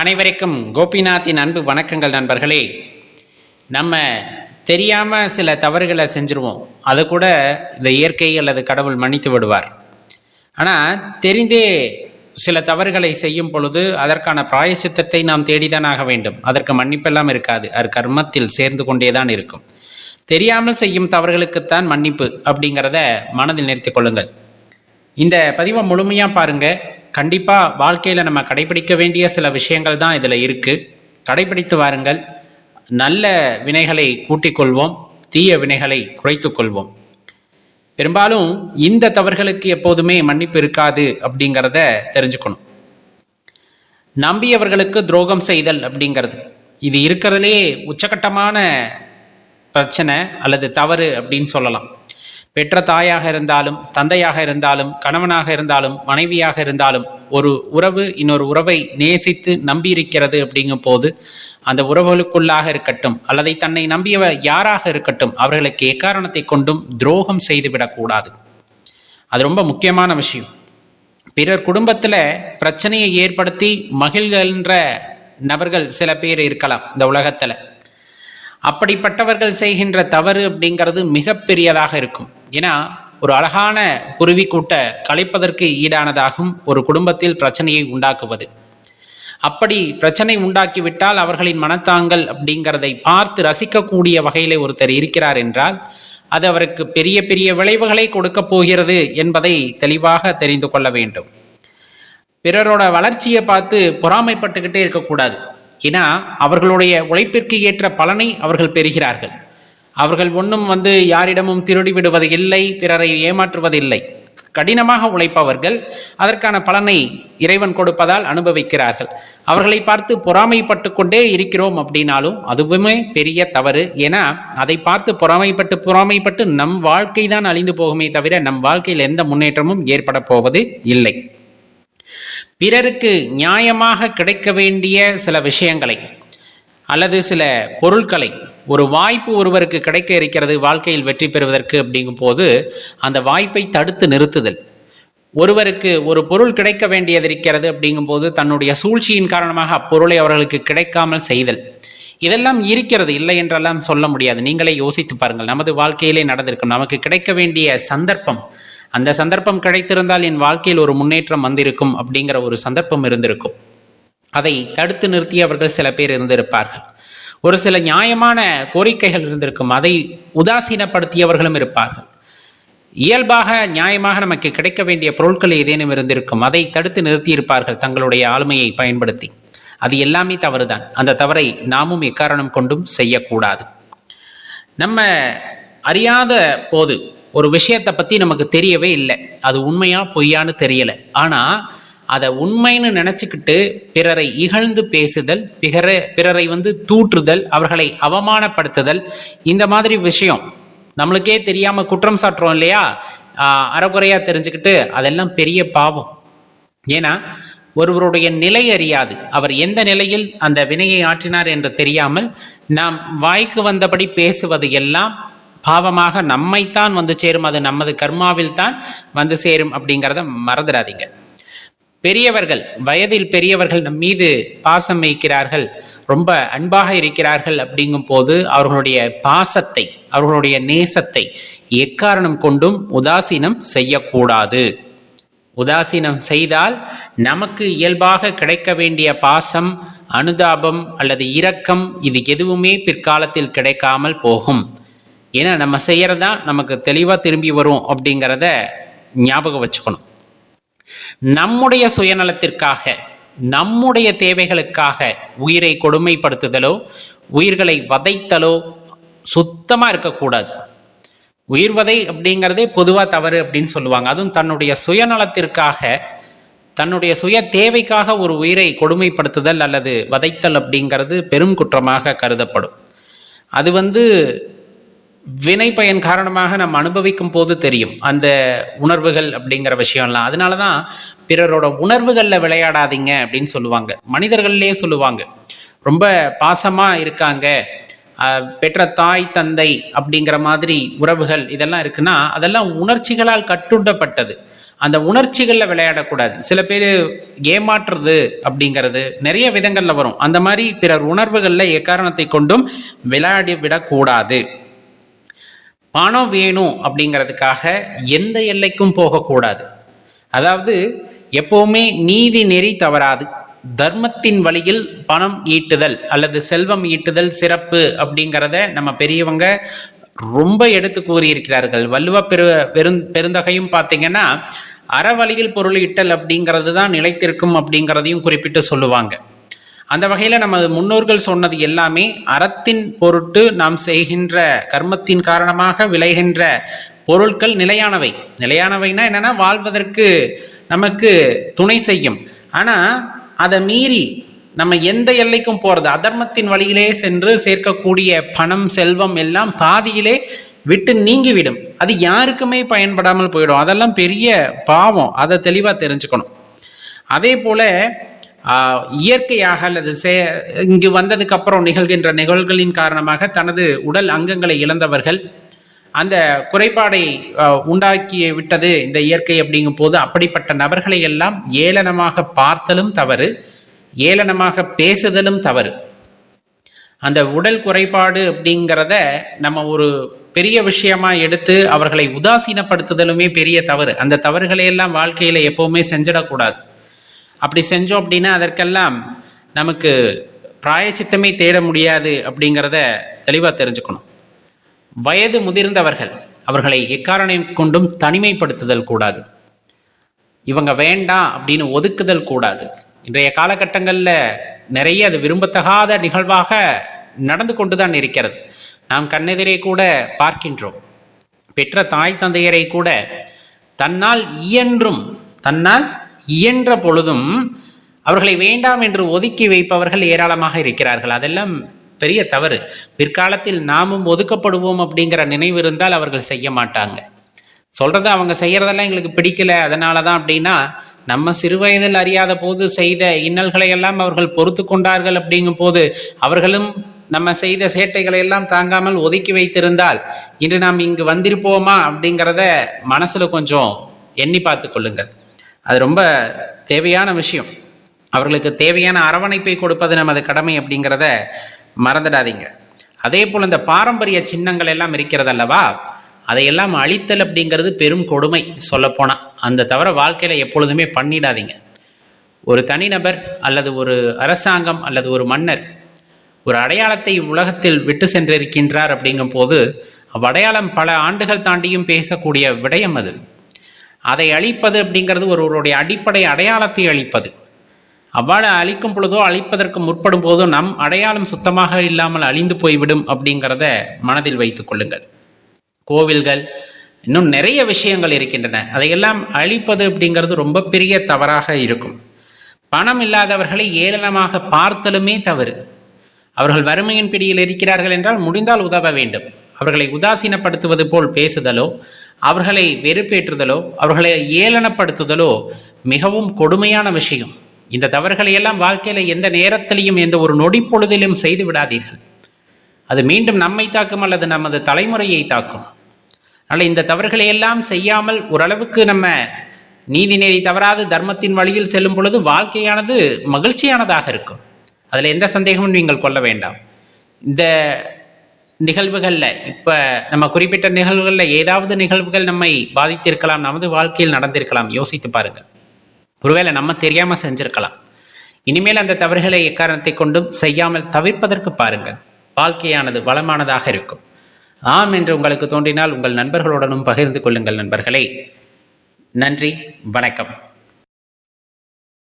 அனைவருக்கும் கோபிநாத்தின் அன்பு வணக்கங்கள் நண்பர்களே. நம்ம தெரியாமல் சில தவறுகளை செஞ்சுருவோம். அதை கூட இந்த இயற்கை அல்லது கடவுள் மன்னித்து விடுவார். ஆனால் தெரிந்தே சில தவறுகளை செய்யும் பொழுது அதற்கான பிராயசித்தத்தை நாம் தேடிதான் ஆக வேண்டும். அதற்கு மன்னிப்பெல்லாம் இருக்காது. அது கர்மத்தில் சேர்ந்து கொண்டேதான் இருக்கும். தெரியாமல் செய்யும் தவறுகளுக்குத்தான் மன்னிப்பு அப்படிங்கிறத மனதில் நிறுத்திக் கொள்ளுங்கள். இந்த பதிவை முழுமையாக பாருங்கள் கண்டிப்பாக வாழ்க்கையில் நம்ம கடைபிடிக்க வேண்டிய சில விஷயங்கள் தான் இதில் இருக்குது கடைபிடித்து வாருங்கள். நல்ல வினைகளை கூட்டிக் கொள்வோம். தீய வினைகளை குறைத்துக்கொள்வோம் பெரும்பாலும் இந்த தவறுகளுக்கு எப்போதுமே மன்னிப்பு இருக்காது அப்படிங்கிறத தெரிஞ்சுக்கணும். நம்பியவர்களுக்கு துரோகம் செய்தல் அப்படிங்கிறது. இது இருக்கிறதுலே உச்சகட்டமான பிரச்சனை அல்லது தவறு அப்படின்னு சொல்லலாம். பெற்ற தாயாக இருந்தாலும் தந்தையாக இருந்தாலும் கணவனாக இருந்தாலும் மனைவியாக இருந்தாலும் ஒரு உறவு இன்னொரு உறவை நேசித்து நம்பியிருக்கிறது அப்படிங்கும் போது அந்த உறவுகளுக்குள்ளாக இருக்கட்டும் அல்லது தன்னை நம்பியவர் யாராக இருக்கட்டும் அவர்களுக்கு எக்காரணத்தை கொண்டும் துரோகம் செய்துவிடக்கூடாது. அது ரொம்ப முக்கியமான விஷயம். பிறர் குடும்பத்தில் பிரச்சனையை ஏற்படுத்தி மகிழ்கின்ற நபர்கள் சில பேர் இருக்கலாம் இந்த உலகத்தில். அப்படிப்பட்டவர்கள் செய்கின்ற தவறு அப்படிங்கிறது மிகப்பெரியதாக இருக்கும். ஏன்னா ஒரு அழகான குருவி கூட்ட கலைப்பதற்கு ஈடானதாகும் ஒரு குடும்பத்தில் பிரச்சனையை உண்டாக்குவது. அப்படி பிரச்சனை உண்டாக்கிவிட்டால் அவர்களின் மனத்தாங்கல் அப்படிங்கிறதை பார்த்து ரசிக்கக்கூடிய வகையிலே ஒருத்தர் இருக்கிறார் என்றால் அது அவருக்கு பெரிய பெரிய விளைவுகளை கொடுக்கப் போகிறது என்பதை தெளிவாக தெரிந்து கொள்ள வேண்டும். பிறரோட வளர்ச்சியை பார்த்து பொறாமைப்பட்டுக்கிட்டே இருக்கக்கூடாது. ஏன்னா அவர்களுடைய உழைப்பிற்கு ஏற்ற பலனை அவர்கள் பெறுகிறார்கள். அவர்கள் ஒன்றும் வந்து யாரிடமும் திருடி விடுவது இல்லை பிறரை ஏமாற்றுவதில்லை. கடினமாக உழைப்பவர்கள் அதற்கான பலனை இறைவன் கொடுப்பதால் அனுபவிக்கிறார்கள். அவர்களை பார்த்து பொறாமைப்பட்டு கொண்டே இருக்கிறோம் அப்படின்னாலும் அதுவுமே பெரிய தவறு. ஏன்னா அதை பார்த்து பொறாமைப்பட்டு பொறாமைப்பட்டு நம் வாழ்க்கை தான் அழிந்து போகுமே தவிர நம் வாழ்க்கையில் எந்த முன்னேற்றமும் ஏற்பட போவது இல்லை. பிறருக்கு நியாயமாக கிடைக்க வேண்டிய சில விஷயங்களை அல்லது சில பொருட்களை ஒரு வாய்ப்பு ஒருவருக்கு கிடைக்க இருக்கிறது வாழ்க்கையில் வெற்றி பெறுவதற்கு அப்படிங்கும் போது அந்த வாய்ப்பை தடுத்து நிறுத்துதல். ஒருவருக்கு ஒரு பொருள் கிடைக்க வேண்டியது இருக்கிறது அப்படிங்கும்போது தன்னுடைய சூழ்ச்சியின் காரணமாக அப்பொருளை அவர்களுக்கு கிடைக்காமல் செய்தல். இதெல்லாம் இருக்கிறது இல்லை என்றெல்லாம் சொல்ல முடியாது. நீங்களே யோசித்து பாருங்கள். நமது வாழ்க்கையிலே நடந்திருக்கும் நமக்கு கிடைக்க வேண்டிய சந்தர்ப்பம் அந்த சந்தர்ப்பம் கிடைத்திருந்தால் என் வாழ்க்கையில் ஒரு முன்னேற்றம் வந்திருக்கும் அப்படிங்கிற ஒரு சந்தர்ப்பம் இருந்திருக்கும். அதை தடுத்து நிறுத்தியவர்கள் சில பேர் இருந்திருப்பார்கள். ஒரு சில நியாயமான கோரிக்கைகள் இருந்திருக்கும். அதை உதாசீனப்படுத்தியவர்களும் இருப்பார்கள். இயல்பாக நியாயமாக நமக்கு கிடைக்க வேண்டிய பொருட்கள் ஏதேனும் இருந்திருக்கும். அதை தடுத்து நிறுத்தியிருப்பார்கள் தங்களுடைய ஆளுமையை பயன்படுத்தி. அது எல்லாமே தவறுதான். அந்த தவறை நாமும் எக்காரணம் கொண்டும் செய்யக்கூடாது. நம்ம அறியாத போது ஒரு விஷயத்தை பற்றி நமக்கு தெரியவே இல்லை. அது உண்மையா பொய்யான்னு தெரியலை. ஆனால் அதை உண்மைன்னு நினச்சிக்கிட்டு பிறரை இகழ்ந்து பேசுதல் பிற பிறரை வந்து தூற்றுதல் அவர்களை அவமானப்படுத்துதல் இந்த மாதிரி விஷயம். நம்மளுக்கே தெரியாமல் குற்றம் சாட்டுறோம் இல்லையா? ஆஹ் அறகுறையா தெரிஞ்சுக்கிட்டு அதெல்லாம் பெரிய பாவம். ஏன்னா ஒருவருடைய நிலை அறியாது. அவர் எந்த நிலையில் அந்த வினையை ஆற்றினார் என்று தெரியாமல் நாம் வாய்க்கு வந்தபடி பேசுவது எல்லாம் பாவமாக நம்மைத்தான் வந்து சேரும் அது நமது கர்மாவில் தான் வந்து சேரும் அப்படிங்கிறத மறந்துடாதீங்க. பெரியவர்கள் வயதில் பெரியவர்கள் நம் மீது பாசம் வைக்கிறார்கள் ரொம்ப அன்பாக இருக்கிறார்கள் அப்படிங்கும் போது அவர்களுடைய பாசத்தை அவர்களுடைய நேசத்தை எக்காரணம் கொண்டும் உதாசீனம் செய்யக்கூடாது. உதாசீனம் செய்தால் நமக்கு இயல்பாக கிடைக்க வேண்டிய பாசம் அனுதாபம் அல்லது இரக்கம் இது எதுவுமே பிற்காலத்தில் கிடைக்காமல் போகும். ஏன்னா நம்ம செய்கிறதா நமக்கு தெளிவாக திரும்பி வரும் அப்படிங்கிறத ஞாபகம் வச்சுக்கணும். நம்முடைய சுயநலத்திற்காக நம்முடைய தேவைகளுக்காக உயிரை கொடுமைப்படுத்துதலோ உயிர்களை வதைத்தலோ சுத்தமாக இருக்கக்கூடாது. உயிர்வதை அப்படிங்கிறதே பொதுவாக தவறு அப்படின்னு சொல்லுவாங்க. அதுவும் தன்னுடைய சுயநலத்திற்காக தன்னுடைய சுய தேவைக்காக ஒரு உயிரை கொடுமைப்படுத்துதல் அல்லது வதைத்தல் அப்படிங்கிறது பெரும் குற்றமாக கருதப்படும். அது வந்து வினை பயன் காரணமாக நம்ம அனுபவிக்கும் போது தெரியும். அந்த உணர்வுகள் அப்படிங்கிற விஷயம்லாம். அதனால தான் பிறரோட உணர்வுகளில் விளையாடாதீங்க அப்படின்னு சொல்லுவாங்க. மனிதர்கள்லேயே சொல்லுவாங்க. ரொம்ப பாசமாக இருக்காங்க. பெற்ற தாய் தந்தை அப்படிங்கிற மாதிரி உறவுகள் இதெல்லாம் இருக்குன்னா அதெல்லாம் உணர்ச்சிகளால் கட்டுண்டப்பட்டது. அந்த உணர்ச்சிகளில் விளையாடக்கூடாது. சில பேர் ஏமாற்றுறது அப்படிங்கிறது நிறைய விதங்களில் வரும். அந்த மாதிரி பிறர் உணர்வுகளில் எக்காரணத்தை கொண்டும் விளையாடி விடக்கூடாது. பணம் வேணும் அப்படிங்கிறதுக்காக எந்த எல்லைக்கும் போகக்கூடாது. அதாவது எப்போவுமே நீதி நெறி தவறாது. தர்மத்தின் வழியில் பணம் ஈட்டுதல் அல்லது செல்வம் ஈட்டுதல் சிறப்பு அப்படிங்கிறத நம்ம பெரியவங்க ரொம்ப எடுத்து கூறியிருக்கிறார்கள். வல்லுவ பெரு பெருந் பெருந்தகையும் பார்த்தீங்கன்னா அறவழியில் பொருள் ஈட்டல் அப்படிங்கிறது தான் நிலைத்திருக்கும் அப்படிங்கிறதையும் குறிப்பிட்டு சொல்லுவாங்க. அந்த வகையில் நமது முன்னோர்கள் சொன்னது எல்லாமே அறத்தின் பொருட்டு நாம் செய்கின்ற கர்மத்தின் காரணமாக விளைகின்ற பொருட்கள் நிலையானவை. நிலையானவைனா என்னென்னா வாழ்வதற்கு நமக்கு துணை செய்யும். ஆனால் அதை மீறி நம்ம எந்த எல்லைக்கும் போகிறது அதர்மத்தின் வழியிலே சென்று சேர்க்கக்கூடிய பணம் செல்வம் எல்லாம் பாதியிலே விட்டு நீங்கிவிடும். அது யாருக்குமே பயன்படாமல் போயிடும். அதெல்லாம் பெரிய பாவம். அதை தெளிவாக தெரிஞ்சுக்கணும். அதே போல இயற்கையாக அல்லது சே இங்கு வந்ததுக்கு அப்புறம் நிகழ்கின்ற நிகழ்வுகளின் காரணமாக தனது உடல் அங்கங்களை இழந்தவர்கள் அந்த குறைபாடை உண்டாக்கி விட்டது இந்த இயற்கை அப்படிங்கும் போது அப்படிப்பட்ட நபர்களை எல்லாம் ஏளனமாக பார்த்தலும் தவறு ஏளனமாக பேசுதலும் தவறு. அந்த உடல் குறைபாடு அப்படிங்கிறத நம்ம ஒரு பெரிய விஷயமா எடுத்து அவர்களை உதாசீனப்படுத்துதலுமே பெரிய தவறு. அந்த தவறுகளை எல்லாம் வாழ்க்கையில எப்பவுமே செஞ்சிடக்கூடாது. அப்படி செஞ்சோம் அப்படின்னா அதற்கெல்லாம் நமக்கு பிராயச்சித்தமே தேட முடியாது அப்படிங்கிறத தெளிவாக தெரிஞ்சுக்கணும். வயது முதிர்ந்தவர்கள் அவர்களை எக்காரணம் கொண்டும் தனிமைப்படுத்துதல் கூடாது. இவங்க வேண்டாம் அப்படின்னு ஒதுக்குதல் கூடாது. இன்றைய காலகட்டங்களில் நிறைய அது விரும்பத்தகாத நிகழ்வாக நடந்து கொண்டுதான் இருக்கிறது. நாம் கண்ணெதிரே கூட பார்க்கின்றோம். பெற்ற தாய் தந்தையரை கூட தன்னால் இயன்றும் தன்னால் இயன்ற பொழுதும் அவர்களை வேண்டாம் என்று ஒதுக்கி வைப்பவர்கள் ஏராளமாக இருக்கிறார்கள். அதெல்லாம் பெரிய தவறு. பிற்காலத்தில் நாமும் ஒதுக்கப்படுவோம் அப்படிங்கிற நினைவு இருந்தால் அவர்கள் செய்ய மாட்டாங்க. சொல்றது அவங்க செய்யறதெல்லாம் எங்களுக்கு பிடிக்கல. அதனால தான் அப்படின்னா நம்ம சிறுவயதில் அறியாத போது செய்த இன்னல்களை எல்லாம் அவர்கள் பொறுத்து கொண்டார்கள் அப்படிங்கும் போது அவர்களும் நம்ம செய்த சேட்டைகளை எல்லாம் தாங்காமல் ஒதுக்கி வைத்திருந்தால் இன்று நாம் இங்கு வந்திருப்போமா அப்படிங்கிறத மனசுல கொஞ்சம் எண்ணி பார்த்து கொள்ளுங்கள். அது ரொம்ப தேவையான விஷயம். அவர்களுக்கு தேவையான அரவணைப்பை கொடுப்பது நமது கடமை அப்படிங்கிறத மறந்துடாதீங்க. அதே போல் இந்த பாரம்பரிய சின்னங்கள் எல்லாம் இருக்கிறது அல்லவா? அதையெல்லாம் அழித்தல் அப்படிங்கிறது பெரும் கொடுமை சொல்லப்போனால் அந்த தவிர வாழ்க்கையில் எப்பொழுதுமே பண்ணிடாதீங்க. ஒரு தனிநபர் அல்லது ஒரு அரசாங்கம் அல்லது ஒரு மன்னர் ஒரு அடையாளத்தை உலகத்தில் விட்டு சென்றிருக்கின்றார் அப்படிங்கும் போது அவ்வடையாளம் பல ஆண்டுகள் தாண்டியும் பேசக்கூடிய விடயம் அது. அதை அழிப்பது அப்படிங்கிறது ஒருவருடைய அடிப்படை அடையாளத்தை அழிப்பது. அவ்வாறு அழிக்கும் பொழுதோ அழிப்பதற்கு முற்படும் போதோ நம் அடையாளம் சுத்தமாக இல்லாமல் அழிந்து போய்விடும் அப்படிங்கிறத மனதில் வைத்துக் கொள்ளுங்கள். கோவில்கள் இன்னும் நிறைய விஷயங்கள் இருக்கின்றன. அதையெல்லாம் அழிப்பது அப்படிங்கிறது ரொம்ப பெரிய தவறாக இருக்கும். பணம் இல்லாதவர்களை ஏளனமாக பார்த்தலுமே தவறு. அவர்கள் வறுமையின் பிடியில் இருக்கிறார்கள் என்றால் முடிந்தால் உதவ வேண்டும். அவர்களை உதாசீனப்படுத்துவது போல் பேசுதலோ அவர்களை வெறுப்பேற்றுதலோ அவர்களை ஏளனப்படுத்துதலோ மிகவும் கொடுமையான விஷயம். இந்த தவறுகளை எல்லாம் வாழ்க்கையில் எந்த நேரத்திலையும் எந்த ஒரு நொடி பொழுதிலும் செய்து விடாதீர்கள். அது மீண்டும் நம்மை தாக்கும் அல்லது நமது தலைமுறையை தாக்கும். அதனால் இந்த தவறுகளை எல்லாம் செய்யாமல் ஓரளவுக்கு நம்ம நீதிநெறி தவறாது தர்மத்தின் வழியில் செல்லும் பொழுது வாழ்க்கையானது மகிழ்ச்சியானதாக இருக்கும். அதில் எந்த சந்தேகமும் நீங்கள் கொள்ள வேண்டாம். இந்த நிகழ்வுகளில் இப்போ நம்ம குறிப்பிட்ட நிகழ்வுகளில் ஏதாவது நிகழ்வுகள் நம்மை பாதித்திருக்கலாம் நமது வாழ்க்கையில் நடந்திருக்கலாம். யோசித்து பாருங்கள். ஒருவேளை நம்ம தெரியாமல் செஞ்சிருக்கலாம். இனிமேல் அந்த தவறுகளை எக்காரணத்தை கொண்டும் செய்யாமல் தவிர்ப்பதற்கு பாருங்கள். வாழ்க்கையானது வளமானதாக இருக்கும். ஆம் என்று உங்களுக்கு தோன்றினால் உங்கள் நண்பர்களுடனும் பகிர்ந்து கொள்ளுங்கள் நண்பர்களே. நன்றி வணக்கம்.